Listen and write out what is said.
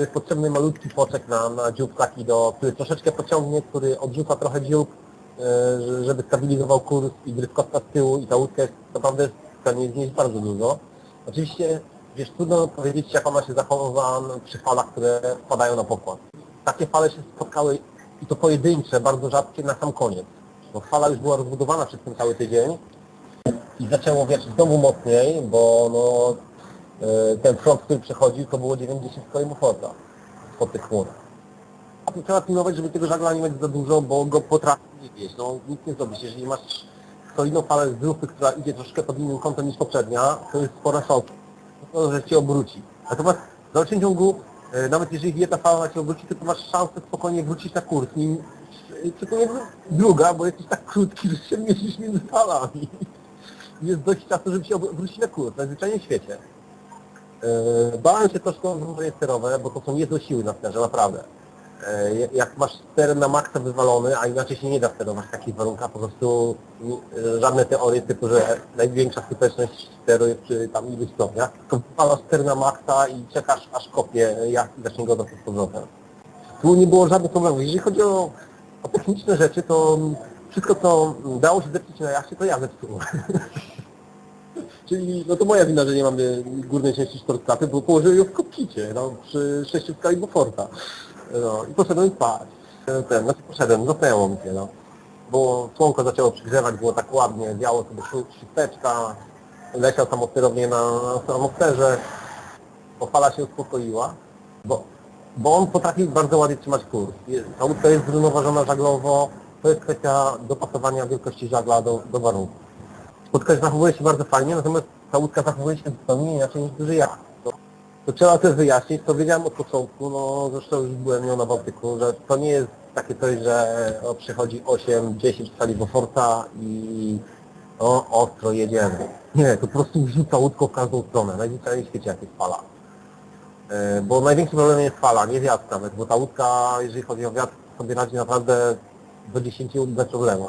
jest potrzebny malutki poczek na, na dziób taki, do, który troszeczkę pociągnie, który odrzuca trochę dziób, e, że- żeby stabilizował kurs i dryskowca z tyłu i ta łódka jest naprawdę w stanie znieść bardzo dużo. Oczywiście, wiesz, trudno powiedzieć, jak ona się zachowa przy falach, które wpadają na pokład. Takie fale się spotkały i to pojedyncze, bardzo rzadkie na sam koniec. Bo fala już była rozbudowana przez ten cały tydzień i zaczęło wiać znowu mocniej, bo no, ten front, który przechodził, to było 90 km forta spod tych chmur. A tu trzeba pilnować, żeby tego żagla nie mieć za dużo, bo go potrafi nie wieść. No nic nie zrobisz. Jeżeli masz solidną falę z grupy, która idzie troszkę pod innym kątem niż poprzednia, to jest spora szansa, to, że cię obróci. Natomiast w dalszym ciągu, e, nawet jeżeli jedna fala cię obróci, to, to masz szansę spokojnie wrócić na kurs. Nim, szczególnie druga, bo jesteś tak krótki, że się mieścisz między falami. Jest dość czasu, żeby się obrócić na kurs, najzwyczajniej w świecie. E, Bałem się troszkę o sterowe, bo to są niezłe siły na sterze, naprawdę. E, Jak masz ster na maksa wywalony, a inaczej się nie da sterować w takich warunkach, po prostu e, żadne teorie typu, że największa skuteczność steru jest przy tam iluś stopniach, tylko wywalasz ster na maksa i czekasz aż kopie jak zacznie go dostać z powrotem. Tu nie było żadnych problemów. Jeżeli chodzi o, o techniczne rzeczy, to wszystko co dało się zepsuć na jachcie, to ja zepsułem. Czyli no to moja wina, że nie mamy górnej części sztortkaty, bo położyłem ją w kokpicie, no, przy sześciu skali Beauforta. No, i poszedłem spać. E, Ten, znaczy poszedłem, zasnęło mi się, no. Bo słonko zaczęło przygrzewać, było tak ładnie, wiało sobie szó- szósteczka, leciał samosterownie na, samosterze, fala się uspokoiła, bo, bo on potrafi bardzo ładnie trzymać kurs. Ta łódka jest zrównoważona żaglowo, to jest kwestia dopasowania wielkości żagla do, do warunków. Łódka zachowuje się bardzo fajnie, natomiast ta łódka zachowuje się zupełnie inaczej niż duży jacht. To, to trzeba też wyjaśnić, to wiedziałem od początku, no zresztą już byłem nią na Bałtyku, że to nie jest takie coś, że o, przychodzi 8-10 stali Beauforta i o, ostro jedziemy. Nie, to po prostu wrzuca łódką w każdą stronę, najzwyczajniej w świecie jak jest fala. E, Bo największym problemem jest fala, nie wiatr nawet, bo ta łódka, jeżeli chodzi o wiatr, sobie radzi naprawdę do 10 łód bez problemu.